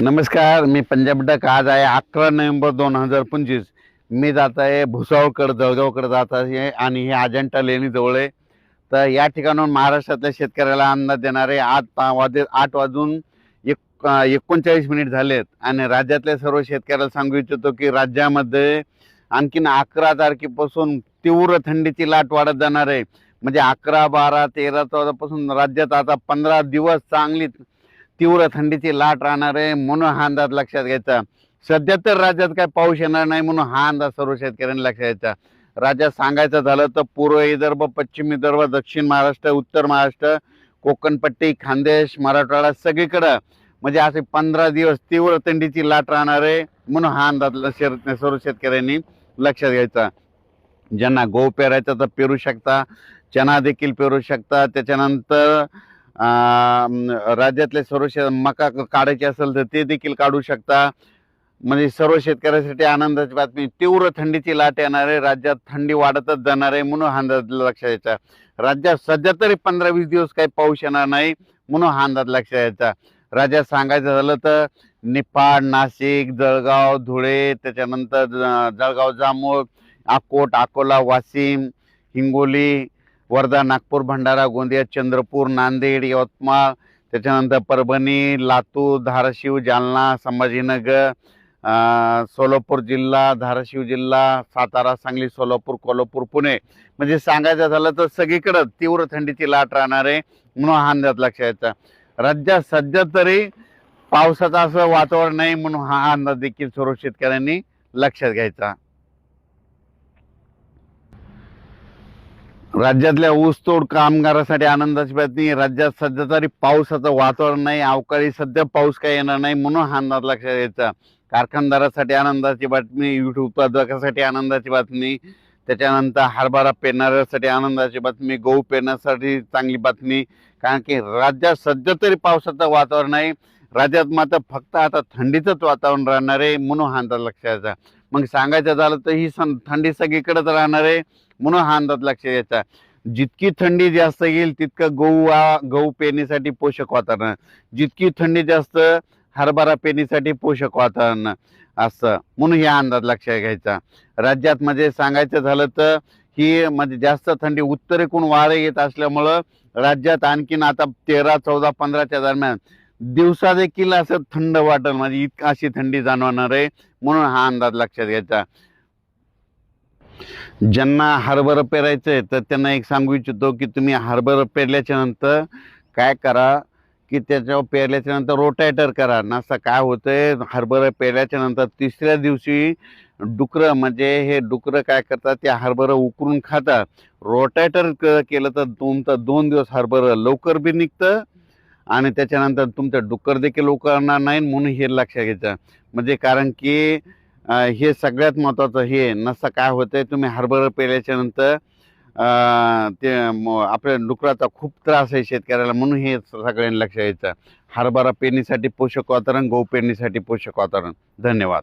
नमस्कार मी पंजाब डक. आज आहे अकरा नोव्हेंबर दोन हजार पंचवीस. मी जात आहे भुसावळकडे जळगावकडे जात आहे आणि हे अजंठा लेणी जवळ आहे. तर या ठिकाणून महाराष्ट्रातल्या शेतकऱ्याला अंदाज देणारे आठ पा- वाजे आठ वाजून एक एकोणचाळीस मिनिट झालेत. आणि राज्यातल्या सर्व शेतकऱ्याला सांगू इच्छितो की राज्यामध्ये आणखीन अकरा तारखेपासून तीव्र थंडीची लाट वाढत जाणार आहे. म्हणजे अकरा बारा तेरा चौदापासून राज्यात आता पंधरा दिवस चांगली तीव्र थंडीची लाट राहणार आहे म्हणून हा अंदाज लक्षात घ्यायचा. सध्या तर राज्यात काय पाऊस येणार नाही म्हणून हा अंदाज सर्व शेतकऱ्यांनी लक्षात घ्यायचा. राज्यात सांगायचं झालं तर पूर्व विदर्भ पश्चिम विदर्भ दक्षिण महाराष्ट्र उत्तर महाराष्ट्र कोकणपट्टी खानदेश मराठवाडा सगळीकडं म्हणजे असे पंधरा दिवस तीव्र थंडीची लाट राहणार आहे म्हणून हा अंदाज ल- सर्व शेतकऱ्यांनी लक्षात घ्यायचा. ज्यांना गहू पेरायचा तर पेरू शकता चना देखील पेरू शकता. त्याच्यानंतर राज्यातले सर्व शे मका काढायचे असेल तर ते देखील काढू शकता. म्हणजे सर्व शेतकऱ्यासाठी आनंदाची बातमी तीव्र थंडीची लाट येणार आहे राज्यात थंडी वाढतच जाणार आहे म्हणून हा अंदाज लक्षात यायचा. राज्यात सध्या तरी पंधरा वीस दिवस काही पाऊस येणार नाही म्हणून हा अंदाज लक्षात यायचा. राज्यात सांगायचं झालं तर निफाड नाशिक जळगाव धुळे त्याच्यानंतर जळगाव जामोद अकोट अकोला वाशिम हिंगोली वर्धा नागपूर भंडारा गोंदिया चंद्रपूर नांदेड यवतमाळ त्याच्यानंतर परभणी लातूर धाराशिव जालना संभाजीनगर सोलापूर जिल्हा धाराशिव जिल्हा सातारा सांगली सोलापूर कोल्हापूर पुणे. म्हणजे सांगायचं झालं तर सगळीकडं तीव्र थंडीची लाट राहणार आहे म्हणून हा अंदाज लक्षात यायचा. राज्यात सध्या तरी पावसाचं असं वातावरण नाही म्हणून हा अंदाज देखील सर्व शेतकऱ्यांनी लक्षात घ्यायचा. राज्यातल्या ऊसतोड कामगारासाठी आनंदाची बातमी राज्यात सध्या तरी पावसाचं वातावरण नाही. अवकाळी सध्या पाऊस काही येणार नाही म्हणून हा अंदाज लक्षात घ्यायचा कारखानदारासाठी आनंदाची बातमी यूट्यूब उत्पादकासाठी आनंदाची बातमी त्याच्यानंतर हरभरा पेरणाऱ्यासाठी आनंदाची बातमी गहू पेरण्यासाठी चांगली बातमी. कारण की राज्यात सध्या तरी पावसाचं वातावरण आहे राज्यात मात्र फक्त आता थंडीचंच वातावरण राहणार आहे म्हणून हा अंदाज लक्षात यायचा. मग सांगायचं झालं तर ही सं थंडी सगळीकडेच राहणार आहे म्हणून हा अंदाज लक्षात घ्यायचा. जितकी थंडी जास्त येईल तितकं गहू गहू पेरणीसाठी पोषक वातावरण. जितकी थंडी जास्त हरभरा पेरणीसाठी पोषक वातावरण असं. म्हणून हा अंदाज लक्षात घ्यायचा. राज्यात म्हणजे सांगायचं झालं तर ही म्हणजे जास्त थंडी उत्तरेकडून वारे येत असल्यामुळं राज्यात आणखीन आता तेरा चौदा पंधराच्या दरम्यान दिवसा देखील असं थंड वाटेल म्हणजे इतकी अशी थंडी जाणवणार आहे म्हणून हा अंदाज लक्षात घ्यायचा. ज्यांना हरभरं पेरायचं आहे तर त्यांना एक सांगू इच्छितो की तुम्ही हरभरं पेरल्याच्या नंतर काय करा की त्याच्यावर पेरल्याच्या नंतर रोटायटर करा. नसं काय होतंय हरभरं पेरल्याच्या नंतर तिसऱ्या दिवशी डुकरं म्हणजे हे डुकरं काय करतात ते हरभरं उकरून खातात. रोटायटर केलं तर तुमचं दोन दिवस हरभरं लवकर बी निघतं आणि त्याच्यानंतर तुमचं डुक्कर देखील उकरणार नाही म्हणून हे लक्षात घ्यायचं. म्हणजे कारण की हे सगळ्यात महत्त्वाचं हे नसं काय होतं तुम्ही हरभरं पेल्याच्यानंतर ते आपल्या डुकराचा खूप त्रास आहे शेतकऱ्याला म्हणून हे सगळ्यांनी लक्ष घ्यायचं हरभरा पेरणीसाठी पोषक वातावरण गहू पेरणीसाठी पोषक वातावरण. धन्यवाद.